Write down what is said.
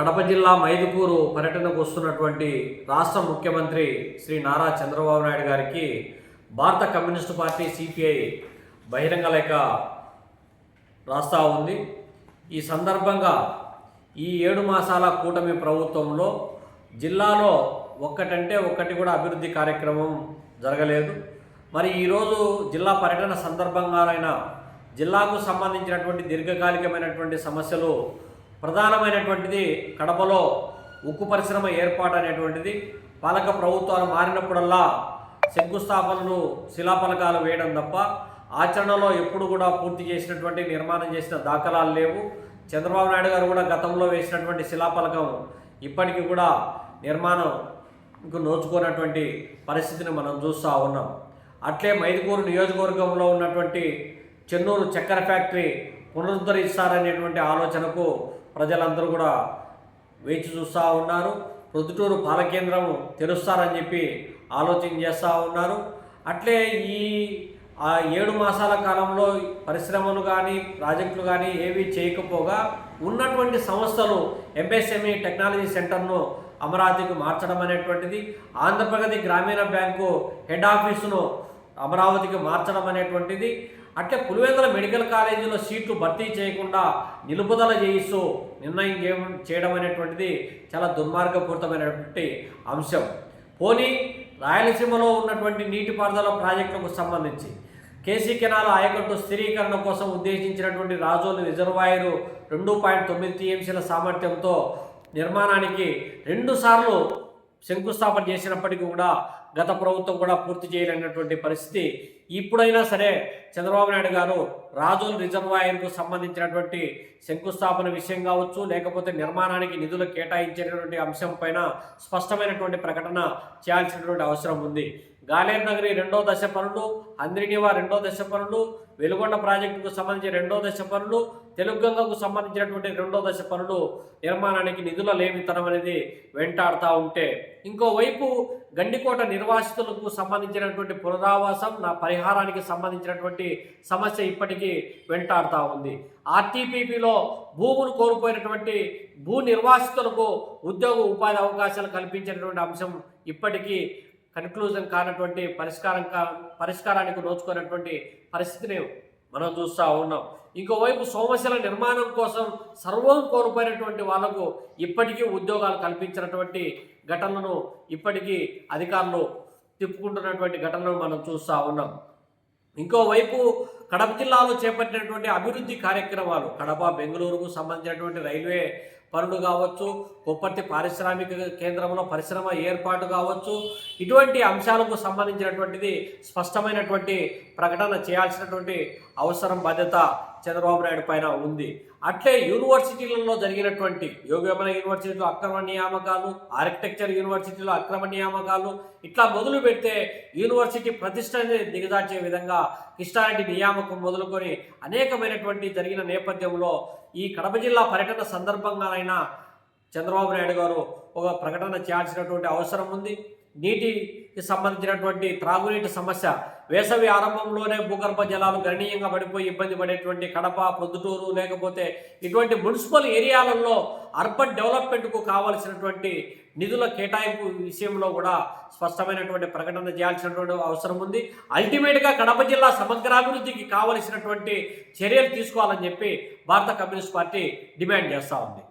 కడప జిల్లా మైదుకూరు పర్యటనకు వస్తున్నటువంటి రాష్ట్ర ముఖ్యమంత్రి శ్రీ నారా చంద్రబాబు నాయుడు గారికి భారత కమ్యూనిస్టు పార్టీ సిపిఐ బహిరంగ లేఖ రాస్తా ఉంది. ఈ సందర్భంగా ఈ ఏడు మాసాల కూటమి ప్రభుత్వంలో జిల్లాలో ఒక్కటంటే ఒక్కటి కూడా అభివృద్ధి కార్యక్రమం జరగలేదు. మరి ఈరోజు జిల్లా పర్యటన సందర్భంగానైనా జిల్లాకు సంబంధించినటువంటి దీర్ఘకాలికమైనటువంటి సమస్యలు ప్రధానమైనటువంటిది కడపలో ఉక్కు పరిశ్రమ ఏర్పాటు అనేటువంటిది పాలక ప్రభుత్వాలు మారినప్పుడల్లా శంకుస్థాపనలు శిలాఫలకాలు వేయడం తప్ప ఆచరణలో ఎప్పుడు కూడా పూర్తి చేసినటువంటి నిర్మాణం చేసిన దాఖలాలు లేవు. చంద్రబాబు నాయుడు గారు కూడా గతంలో వేసినటువంటి శిలాఫలకం ఇప్పటికీ కూడా నిర్మాణంకు నోచుకున్నటువంటి పరిస్థితిని మనం చూస్తూ ఉన్నాం. అట్లే మైదుకూరు నియోజకవర్గంలో ఉన్నటువంటి చెన్నూరు చక్కెర ఫ్యాక్టరీ పునరుద్ధరిస్తారనేటువంటి ఆలోచనకు ప్రజలందరూ కూడా వేచి చూస్తూ ఉన్నారు. ప్రొద్దుటూరు పాలకేంద్రం తెరుస్తారని చెప్పి ఆలోచన చేస్తూ ఉన్నారు. అట్లే ఈ ఆ ఏడు మాసాల కాలంలో పరిశ్రమలు కానీ ప్రాజెక్టులు కానీ ఏవి చేయకపోగా ఉన్నటువంటి సంస్థలు ఎంఎస్ఎంఈ టెక్నాలజీ సెంటర్ను అమరావతికి మార్చడం అనేటువంటిది ఆంధ్రప్రగతి గ్రామీణ బ్యాంకు హెడ్ ఆఫీసును అమరావతికి మార్చడం అనేటువంటిది అట్లే పులివెందుల మెడికల్ కాలేజీలో సీట్లు భర్తీ చేయకుండా నిలుపుదల చేయిస్తూ నిర్ణయం చేయడం అనేటువంటిది చాలా దుర్మార్గపూరితమైనటువంటి అంశం. పోనీ రాయలసీమలో ఉన్నటువంటి నీటిపారుదల ప్రాజెక్టులకు సంబంధించి కేసీ కెనాల ఆయకట్టు స్థిరీకరణ కోసం ఉద్దేశించినటువంటి రాజోలు రిజర్వాయరు రెండు పాయింట్ తొమ్మిది టీఎంసీల సామర్థ్యంతో నిర్మాణానికి రెండుసార్లు శంకుస్థాపన చేసినప్పటికీ కూడా గత ప్రభుత్వం కూడా పూర్తి చేయలేనటువంటి పరిస్థితి. ఇప్పుడైనా సరే చంద్రబాబు నాయుడు గారు రాజోల్ రిజర్వాయర్కు సంబంధించినటువంటి శంకుస్థాపన విషయం కావచ్చు లేకపోతే నిర్మాణానికి నిధులు కేటాయించేటటువంటి అంశం పైన స్పష్టమైనటువంటి ప్రకటన చేయాల్సినటువంటి అవసరం ఉంది. గాలేరు నగరి రెండో దశ పనులు అంద్రినివా రెండో దశ పనులు వెలుగొండ ప్రాజెక్టుకు సంబంధించి రెండో దశ పనులు తెలుగుగంగకు సంబంధించినటువంటి రెండో దశ పనులు నిర్మాణానికి నిధుల లేమితనం అనేది వెంటాడుతూ ఉంటే. ఇంకోవైపు గండికోట నిర్వాసితులకు సంబంధించినటువంటి పునరావాసం నా పరిహారానికి సంబంధించినటువంటి సమస్య ఇప్పటికీ వెంటాడుతూ ఉంది. ఆర్టీపీపీలో భూములు కోల్పోయినటువంటి భూ నిర్వాసితులకు ఉద్యోగ ఉపాధి అవకాశాలు కల్పించినటువంటి అంశం ఇప్పటికీ కన్క్లూజన్ కానటువంటి పరిష్కారం కా పరిష్కారానికి నోచుకున్నటువంటి పరిస్థితిని మనం చూస్తూ ఉన్నాం. ఇంకోవైపు సోమశిల నిర్మాణం కోసం సర్వం కోల్పోయినటువంటి వాళ్ళకు ఇప్పటికీ ఉద్యోగాలు కల్పించినటువంటి ఘటనలను ఇప్పటికీ అధికారులు తిప్పుకుంటున్నటువంటి ఘటనలు మనం చూస్తూ ఉన్నాం. ఇంకోవైపు కడప జిల్లాలో చేపట్టినటువంటి అభివృద్ధి కార్యక్రమాలు కడప బెంగళూరుకు సంబంధించినటువంటి రైల్వే పనులు కావచ్చు కొప్పర్తి పారిశ్రామిక కేంద్రంలో పరిశ్రమ ఏర్పాటు కావచ్చు ఇటువంటి అంశాలకు సంబంధించినటువంటిది స్పష్టమైనటువంటి ప్రకటన చేయాల్సినటువంటి అవసరం బాధ్యత చంద్రబాబు నాయుడు పైన ఉంది. అట్లే యూనివర్సిటీలలో జరిగినటువంటి యోగేమన యూనివర్సిటీలో అక్రమ నియామకాలు ఆర్కిటెక్చర్ యూనివర్సిటీలో అక్రమ నియామకాలు ఇట్లా మొదలు పెడితే యూనివర్సిటీ ప్రతిష్టని దిగజార్చే విధంగా కృష్ణారెడ్డి నియామకం మొదలుకొని అనేకమైనటువంటి జరిగిన నేపథ్యంలో ఈ కడప జిల్లా పర్యటన సందర్భంగానైనా చంద్రబాబు నాయుడు గారు ఒక ప్రకటన చేయాల్సినటువంటి అవసరం ఉంది. నీటికి సంబంధించినటువంటి త్రాగునీటి సమస్య వేసవి ఆరంభంలోనే భూగర్భ జలాలు గణనీయంగా పడిపోయి ఇబ్బంది పడేటువంటి కడప ప్రొద్దుటూరు లేకపోతే ఇటువంటి మున్సిపల్ ఏరియాలలో అర్బన్ డెవలప్మెంట్కు కావాల్సినటువంటి నిధుల కేటాయింపు విషయంలో కూడా స్పష్టమైనటువంటి ప్రకటన చేయాల్సినటువంటి అవసరం ఉంది. అల్టిమేట్గా కడప జిల్లా సమగ్రాభివృద్ధికి కావలసినటువంటి చర్యలు తీసుకోవాలని చెప్పి భారత కమ్యూనిస్ట్ పార్టీ డిమాండ్ చేస్తూ ఉంది.